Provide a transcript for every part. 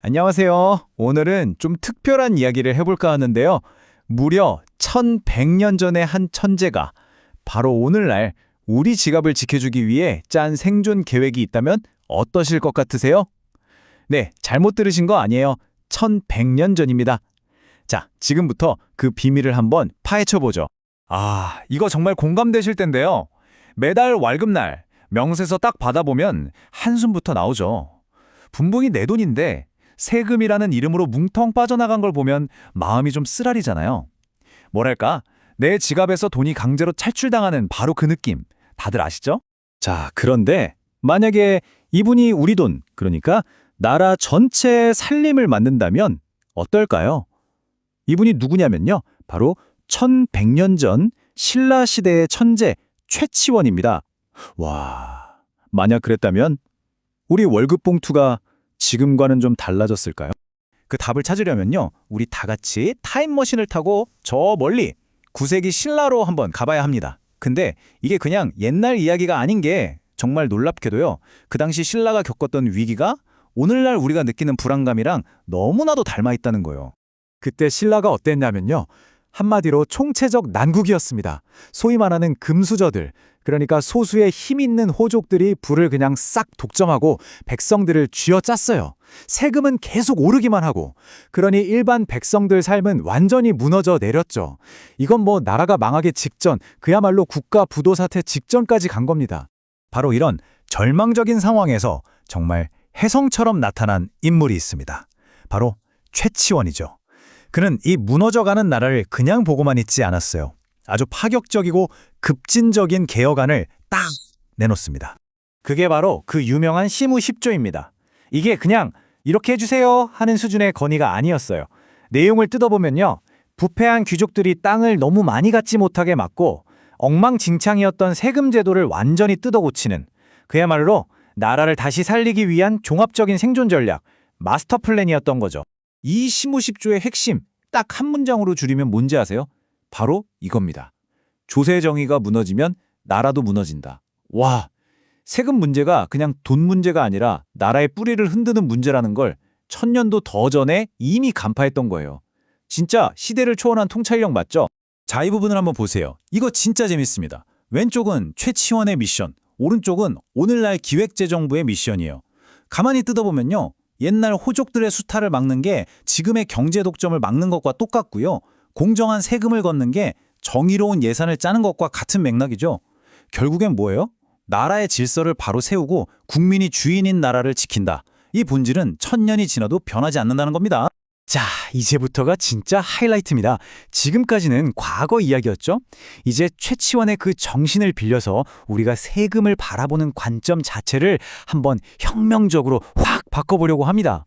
안녕하세요. 오늘은 좀 특별한 이야기를 해볼까 하는데요. 무려 1100년 전의 한 천재가 바로 오늘날 우리 지갑을 지켜주기 위해 짠 생존 계획이 있다면 어떠실 것 같으세요? 네, 잘못 들으신 거 아니에요. 1100년 전입니다. 자, 지금부터 그 비밀을 한번 파헤쳐보죠. 아, 이거 정말 공감되실 텐데요. 매달 월급날 명세서 딱 받아보면 한숨부터 나오죠. 분봉이 내 돈인데 세금이라는 이름으로 뭉텅 빠져나간 걸 보면 마음이 좀 쓰라리잖아요. 뭐랄까, 내 지갑에서 돈이 강제로 탈출당하는 바로 그 느낌. 다들 아시죠? 자, 그런데 만약에 이분이 우리 돈, 그러니까 나라 전체의 살림을 만든다면 어떨까요? 이분이 누구냐면요. 바로 1100년 전 신라 시대의 천재 최치원입니다. 와, 만약 그랬다면 우리 월급 봉투가 지금과는 좀 달라졌을까요? 그 답을 찾으려면요. 우리 다 같이 타임머신을 타고 저 멀리 9세기 신라로 한번 가봐야 합니다. 근데 이게 그냥 옛날 이야기가 아닌 게 정말 놀랍게도요. 그 당시 신라가 겪었던 위기가 오늘날 우리가 느끼는 불안감이랑 너무나도 닮아 있다는 거예요. 그때 신라가 어땠냐면요. 한마디로 총체적 난국이었습니다. 소위 말하는 금수저들, 그러니까 소수의 힘 있는 호족들이 부를 그냥 싹 독점하고 백성들을 쥐어짰어요. 세금은 계속 오르기만 하고, 그러니 일반 백성들 삶은 완전히 무너져 내렸죠. 이건 뭐 나라가 망하기 직전, 그야말로 국가 부도 사태 직전까지 간 겁니다. 바로 이런 절망적인 상황에서 정말 혜성처럼 나타난 인물이 있습니다. 바로 최치원이죠. 그는 이 무너져가는 나라를 그냥 보고만 있지 않았어요. 아주 파격적이고 급진적인 개혁안을 딱 내놓습니다. 그게 바로 그 유명한 시무 10조입니다. 이게 그냥 이렇게 해주세요 하는 수준의 건의가 아니었어요. 내용을 뜯어보면요. 부패한 귀족들이 땅을 너무 많이 갖지 못하게 막고 엉망진창이었던 세금 제도를 완전히 뜯어고치는 그야말로 나라를 다시 살리기 위한 종합적인 생존 전략, 마스터 플랜이었던 거죠. 이 시무십조의 핵심 딱 한 문장으로 줄이면 뭔지 아세요? 바로 이겁니다. 조세 정의가 무너지면 나라도 무너진다. 와, 세금 문제가 그냥 돈 문제가 아니라 나라의 뿌리를 흔드는 문제라는 걸 천년도 더 전에 이미 간파했던 거예요. 진짜 시대를 초월한 통찰력 맞죠? 자, 이 부분을 한번 보세요. 이거 진짜 재밌습니다. 왼쪽은 최치원의 미션, 오른쪽은 오늘날 기획재정부의 미션이에요. 가만히 뜯어보면요. 옛날 호족들의 수탈을 막는 게 지금의 경제 독점을 막는 것과 똑같고요. 공정한 세금을 걷는 게 정의로운 예산을 짜는 것과 같은 맥락이죠. 결국엔 뭐예요? 나라의 질서를 바로 세우고 국민이 주인인 나라를 지킨다. 이 본질은 천년이 지나도 변하지 않는다는 겁니다. 자, 이제부터가 진짜 하이라이트입니다. 지금까지는 과거 이야기였죠? 이제 최치원의 그 정신을 빌려서 우리가 세금을 바라보는 관점 자체를 한번 혁명적으로 확 바꿔보려고 합니다.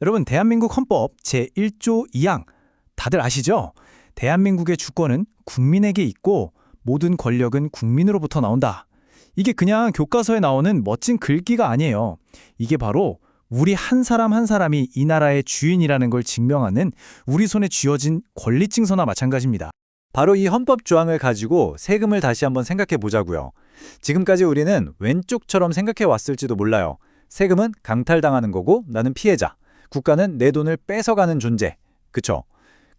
여러분, 대한민국 헌법 제1조 2항 다들 아시죠? 대한민국의 주권은 국민에게 있고 모든 권력은 국민으로부터 나온다. 이게 그냥 교과서에 나오는 멋진 글귀가 아니에요. 이게 바로 우리 한 사람 한 사람이 이 나라의 주인이라는 걸 증명하는 우리 손에 쥐어진 권리증서나 마찬가지입니다. 바로 이 헌법 조항을 가지고 세금을 다시 한번 생각해 보자고요. 지금까지 우리는 왼쪽처럼 생각해 왔을지도 몰라요. 세금은 강탈당하는 거고 나는 피해자. 국가는 내 돈을 뺏어가는 존재. 그쵸?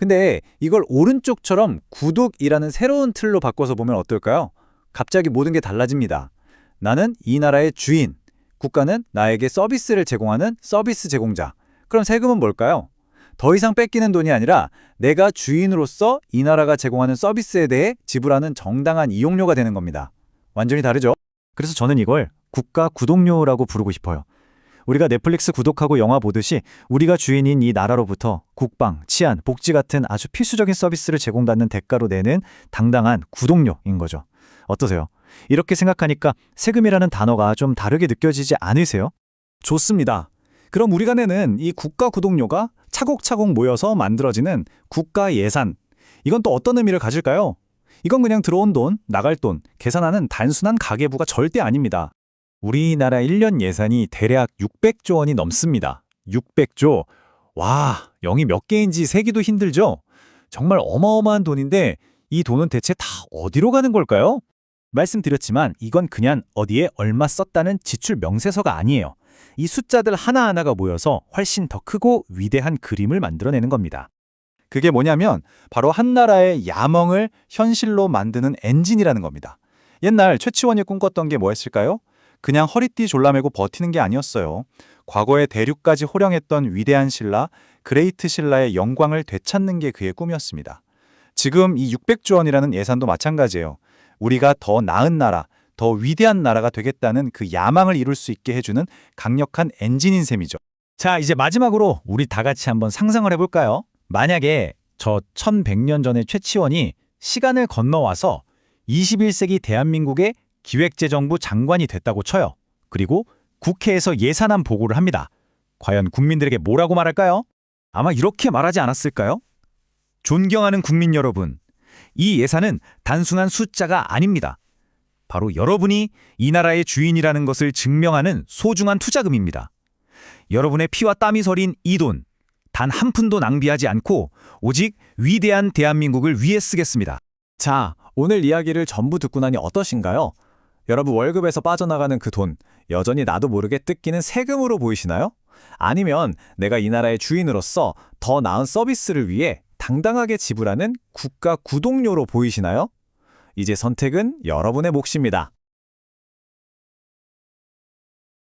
근데 이걸 오른쪽처럼 구독이라는 새로운 틀로 바꿔서 보면 어떨까요? 갑자기 모든 게 달라집니다. 나는 이 나라의 주인. 국가는 나에게 서비스를 제공하는 서비스 제공자. 그럼 세금은 뭘까요? 더 이상 뺏기는 돈이 아니라 내가 주인으로서 이 나라가 제공하는 서비스에 대해 지불하는 정당한 이용료가 되는 겁니다. 완전히 다르죠? 그래서 저는 이걸 국가 구독료라고 부르고 싶어요. 우리가 넷플릭스 구독하고 영화 보듯이 우리가 주인인 이 나라로부터 국방, 치안, 복지 같은 아주 필수적인 서비스를 제공받는 대가로 내는 당당한 구독료인 거죠. 어떠세요? 이렇게 생각하니까 세금이라는 단어가 좀 다르게 느껴지지 않으세요? 좋습니다. 그럼 우리가 내는 이 국가 구독료가 차곡차곡 모여서 만들어지는 국가 예산. 이건 또 어떤 의미를 가질까요? 이건 그냥 들어온 돈, 나갈 돈, 계산하는 단순한 가계부가 절대 아닙니다. 우리나라 1년 예산이 대략 600조 원이 넘습니다. 600조. 와, 영이 몇 개인지 세기도 힘들죠? 정말 어마어마한 돈인데 이 돈은 대체 다 어디로 가는 걸까요? 말씀드렸지만 이건 그냥 어디에 얼마 썼다는 지출 명세서가 아니에요. 이 숫자들 하나하나가 모여서 훨씬 더 크고 위대한 그림을 만들어내는 겁니다. 그게 뭐냐면 바로 한 나라의 야망을 현실로 만드는 엔진이라는 겁니다. 옛날 최치원이 꿈꿨던 게 뭐였을까요? 그냥 허리띠 졸라매고 버티는 게 아니었어요. 과거의 대륙까지 호령했던 위대한 신라, 그레이트 신라의 영광을 되찾는 게 그의 꿈이었습니다. 지금 이 600조 원이라는 예산도 마찬가지예요. 우리가 더 나은 나라, 더 위대한 나라가 되겠다는 그 야망을 이룰 수 있게 해주는 강력한 엔진인 셈이죠. 자, 이제 마지막으로 우리 다 같이 한번 상상을 해볼까요? 만약에 저 1100년 전의 최치원이 시간을 건너와서 21세기 대한민국의 기획재정부 장관이 됐다고 쳐요. 그리고 국회에서 예산안 보고를 합니다. 과연 국민들에게 뭐라고 말할까요? 아마 이렇게 말하지 않았을까요? 존경하는 국민 여러분, 이 예산은 단순한 숫자가 아닙니다. 바로 여러분이 이 나라의 주인이라는 것을 증명하는 소중한 투자금입니다. 여러분의 피와 땀이 서린 이 돈, 단 한 푼도 낭비하지 않고 오직 위대한 대한민국을 위해 쓰겠습니다. 자, 오늘 이야기를 전부 듣고 나니 어떠신가요? 여러분 월급에서 빠져나가는 그 돈, 여전히 나도 모르게 뜯기는 세금으로 보이시나요? 아니면 내가 이 나라의 주인으로서 더 나은 서비스를 위해 당당하게 지불하는 국가 구독료로 보이시나요? 이제 선택은 여러분의 몫입니다.